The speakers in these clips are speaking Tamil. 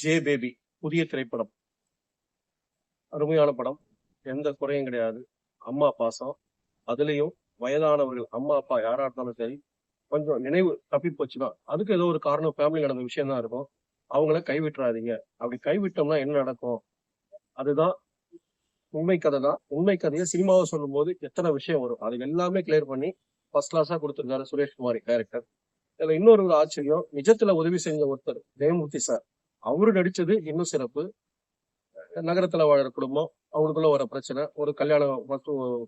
ஜே பேபி புதிய திரைப்படம். அருமையான படம். எந்த குறையும் கிடையாது. அம்மா பாசம். அதுலேயும் வயதானவர்கள் அம்மா அப்பா யாரா இருந்தாலும் சரி கொஞ்சம் நினைவு தப்பி போச்சுன்னா அதுக்கு ஏதோ ஒரு காரணம் ஃபேமிலி நடந்த விஷயம் தான் இருக்கும். அவங்கள கைவிட்டுறாதீங்க. அப்படி கைவிட்டோம்னா என்ன நடக்கும்? அதுதான் உண்மை கதை தான் உண்மை கதையை சினிமாவை சொல்லும் போது எத்தனை விஷயம் வரும்? அது எல்லாமே கிளியர் பண்ணி ஃபர்ஸ்ட் கிளாஸா கொடுத்துருக்காரு சுரேஷ்குமார் கேரக்டர் டைரக்டர் இதுல இன்னொரு ஆச்சரியம் நிஜத்துல உதவி செஞ்ச ஒருத்தர் ஜெயமூர்த்தி சார் அவரு நடிச்சது இன்னும் சிறப்பு. நகரத்துல வாழற குடும்பம் அவனுக்குள்ள வர பிரச்சனை ஒரு கல்யாணம்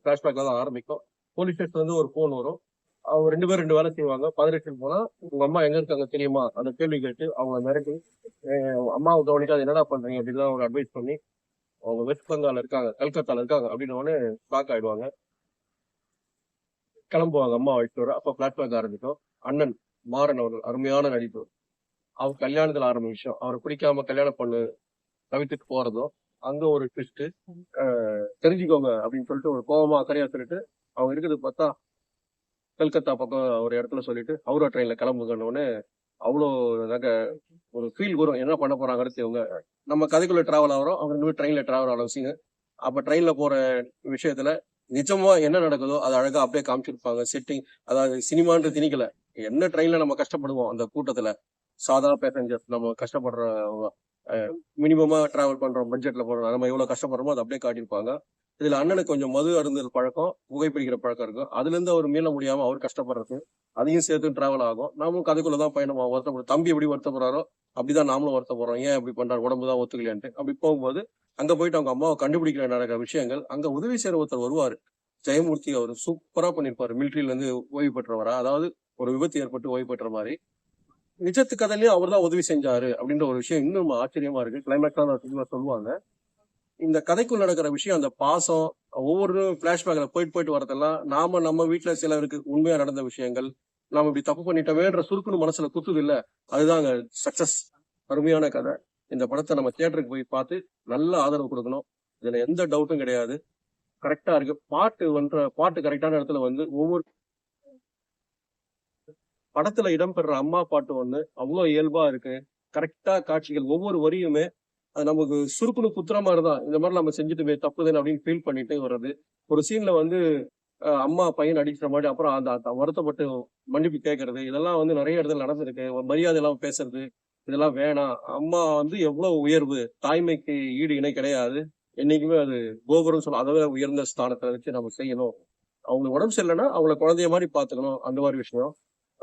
பிளாஷ்பேக்ல தான் ஆரம்பிக்கும். போலீஸ் ஸ்டேஷன்ல இருந்து ஒரு போன் வரும். அவங்க ரெண்டு பேரும் ரெண்டு வேலை செய்வாங்க. பதினெட்டு போனா உங்க அம்மா எங்க இருக்காங்க தெரியுமா? அந்த கேள்வி கேட்டு அவங்க மிரட்டி அம்மாவை கவனிக்காது என்னடா பண்றீங்க? அப்படின்னு அவங்க அட்வைஸ் பண்ணி அவங்க வெஸ்ட் பெங்கால் இருக்காங்க கல்கத்தால இருக்காங்க அப்படின்னு உடனே ஷாக் ஆயிடுவாங்க. கிளம்புவாங்க அம்மா வயிற்று அப்ப பிளாட்பேக் ஆரம்பிக்கும். அண்ணன் மாறன் அவர்கள் அருமையான நடிப்பு. அவர் கல்யாணத்துல ஆரம்ப விஷயம். அவரை பிடிக்காம கல்யாணம் பண்ணு தவிர்த்துட்டு போறதும் அங்க ஒரு ட்விஸ்ட் தெரிஞ்சுக்கோங்க அப்படின்னு சொல்லிட்டு ஒரு கோபமா அக்கறையா சொல்லிட்டு அவங்க இருக்கிறது பார்த்தா கல்கத்தா பக்கம் ஒரு இடத்துல சொல்லிட்டு ஹவுரா ட்ரெயின்ல கிளம்புங்கன்னு அவ்வளோ நாங்க ஒரு ஃபீல் வரும். என்ன பண்ண போறாங்க அடுத்து இவங்க நம்ம கதைக்குள்ள டிராவல் ஆகிறோம் அவங்க இன்னும் ட்ரெயின்ல டிராவல் ஆகணும் சீங்க அப்ப ட்ரெயின்ல போற விஷயத்துல நிஜமா என்ன நடக்குதோ அது அழகா அப்படியே காமிச்சிருப்பாங்க. செட்டிங் அதாவது சினிமான்ற திணிக்கல. என்ன ட்ரெயின்ல நம்ம கஷ்டப்படுவோம் அந்த கூட்டத்துல? சாதா பேசஞ்சர்ஸ் நம்ம கஷ்டப்படுற மினிமமா டிராவல் பண்ற பட்ஜெட்ல போறோம் நம்ம எவ்வளவு கஷ்டப்படுறோமோ அதை அப்படியே காட்டியிருப்பாங்க. இதுல அண்ணனுக்கு கொஞ்சம் மது அருந்தல் பழக்கம் புகைப்பிடிக்கிற பழக்கம் இருக்கும் அதுல இருந்து அவர் மீள முடியாம அவர் கஷ்டப்படுறது அதையும் சேர்த்து டிராவல் ஆகும். நாமும் கதைக்குள்ளதான் பயணம் வருத்தப்படுறோம் தம்பி எப்படி வருத்தப்படுறாரோ அப்படிதான் நாமளும் வருத்தப்படுறோம். ஏன் அப்படி பண்றாரு உடம்பு தான் ஒத்துக்கலையான்ட்டு. அப்படி போகும்போது அங்க போயிட்டு அவங்க அம்மாவை கண்டுபிடிக்கிற நடக்கிற விஷயங்கள். அங்க உதவி செய்யற ஒருத்தர் வருவாரு. ஜெயமூர்த்தி அவர் சூப்பரா பண்ணிருப்பாரு மிலிட்ரியில இருந்து ஓய்வு பெற்றவரா? அதாவது ஒரு விபத்து ஏற்பட்டு ஓய்வு பெற்ற மாதிரி. நிஜத்து கதையிலயும் அவர் தான் உதவி செஞ்சாரு அப்படின்ற ஒரு விஷயம் இன்னும் ஆச்சரியமா இருக்கு. கிளைமேக்ஸ் சொல்லுவாங்க. இந்த கதைக்குள் நடக்கிற விஷயம் அந்த பாசம் ஒவ்வொரு பிளாஷ்பேக்ல போயிட்டு போயிட்டு வரதெல்லாம் நாம நம்ம வீட்டுல சிலருக்கு உண்மையா நடந்த விஷயங்கள் நாம இப்படி தப்பு பண்ணிட்டோமேன்ற சுருக்குன்னு மனசுல குத்துது இல்ல அதுதாங்க சக்சஸ் அருமையான கதை. இந்த படத்தை நம்ம தியேட்டருக்கு போய் பார்த்து நல்ல ஆதரவு கொடுக்கணும். இதுல எந்த டவுட்டும் கிடையாது. கரெக்டா இருக்கு. பாட்டு வந்து பாட்டு கரெக்டான இடத்துல வந்து ஒவ்வொரு படத்துல இடம்பெற அம்மா பாட்டு ஒண்ணு அவ்வளவு இயல்பா இருக்கு. கரெக்டா காட்சிகள் ஒவ்வொரு வரியுமே அது நமக்கு சுருக்குனு குத்துற மாதிரி தான் இந்த மாதிரி நம்ம செஞ்சுட்டுமே தப்புதுன்னு அப்படின்னு ஃபீல் பண்ணிட்டே வர்றது. ஒரு சீன்ல வந்து அம்மா பையன் அடிக்கிற மாதிரி அப்புறம் அந்த வருத்தப்பட்டு மன்னிப்பு கேட்கறது இதெல்லாம் வந்து நிறைய இடத்துல நடந்திருக்கு. மரியாதை எல்லாம் பேசுறது இதெல்லாம் வேணாம். அம்மா வந்து எவ்வளவு உயர்வு. தாய்மைக்கு ஈடு இணை கிடையாது. என்னைக்குமே அது கோபுரம் சொல்ல அதை உயர்ந்த ஸ்தானத்தை வச்சு நம்ம செய்யணும். அவங்களுக்கு உடம்பு சரியில்லைன்னா அவங்கள குழந்தைய மாதிரி பாத்துக்கணும் அந்த மாதிரி விஷயம்.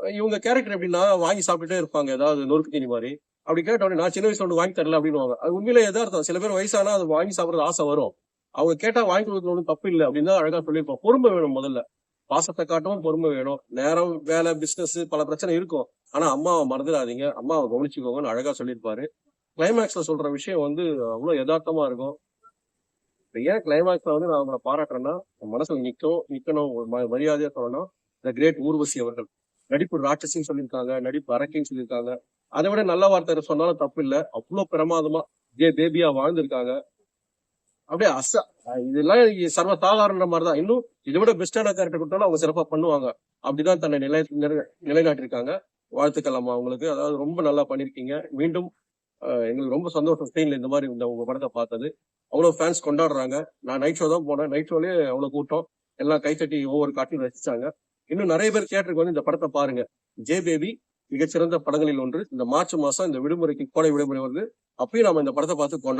இவங்க கேரக்டர் எப்படின்னா வாங்கி சாப்பிட்டுட்டே இருப்பாங்க. ஏதாவது நொறுக்கு தீனி மாதிரி. அப்படி கேட்ட உடனே நான் சின்ன வயசுல ஒன்று வாங்கி தரல அப்படின்னுவாங்க. அது உண்மையிலே எதார்த்தம் சில பேர் வயசானா அது வாங்கி சாப்பிட்றது ஆசை வரும். அவங்க கேட்டா வாங்கி கொடுக்கறது ஒன்றும் தப்பு இல்லை அப்படின்னு தான் அழகா சொல்லியிருப்போம் பொறுமை வேணும் முதல்ல. பாசத்தை காட்டவும் பொறுமை வேணும். நேரம் வேலை பிசினஸ் பல பிரச்சனை இருக்கும். ஆனா அம்மாவை மறந்துடாதீங்க. அம்மாவை கவனிச்சுக்கோங்கன்னு அழகா சொல்லியிருப்பாரு. கிளைமேக்ஸ்ல சொல்ற விஷயம் வந்து அவ்வளவு யதார்த்தமா இருக்கும். ஏன் கிளைமேக்ஸ்ல வந்து நான் அவங்களை பாராட்டுறேன்னா மனசுல நிக்கும் நிக்கணும் ம- மரியாதையா சொல்லணும். த கிரேட் ஊர்வசி அவர்கள். நடிப்பு ராட்சசின்னு சொல்லியிருக்காங்க நடிப்பு அரக்கின்னு சொல்லியிருக்காங்க. அதை விட நல்ல வார்த்தை சொன்னாலும் தப்பு இல்ல. அவ்வளவு பிரமாதமா ஜே பேபியா வாழ்ந்திருக்காங்க. அப்படியே அச இதெல்லாம் இ- சர்வ சாதாரண மாதிரி தான் இன்னும் இதை விட பெஸ்டான கேரக்டர் கொடுத்தாலும் அவங்க சிறப்பா பண்ணுவாங்க. அப்படிதான் தன்னை நிலை நிலைநாட்டிருக்காங்க வாழ்த்துக்கள் அம்மா அவங்களுக்கு அதாவது ரொம்ப நல்லா பண்ணிருக்கீங்க மீண்டும் எங்களுக்கு ரொம்ப சந்தோஷம். ஸ்டெயின்ல இந்த மாதிரி இந்த உங்க படத்தை பார்த்தது. அவ்வளவு ஃபேன்ஸ் கொண்டாடுறாங்க. நான் நைட் ஷோ தான் போனேன். நைட் ஷோலயே அவ்வளவு கூட்டம். எல்லாம் கைத்தட்டி ஒவ்வொரு காட்சியும் ரசிச்சாங்க. இன்னும் நிறைய பேர் தியேட்டருக்கு வந்து இந்த படத்தை பாருங்க. ஜே பேபி மிகச்சிறந்த படங்களில் ஒன்று. இந்த மார்ச் மாசம் இந்த விடுமுறைக்கு கோடை விடுமுறை வருது. அப்பயும் நாம இந்த படத்தை பார்த்து கொண்டா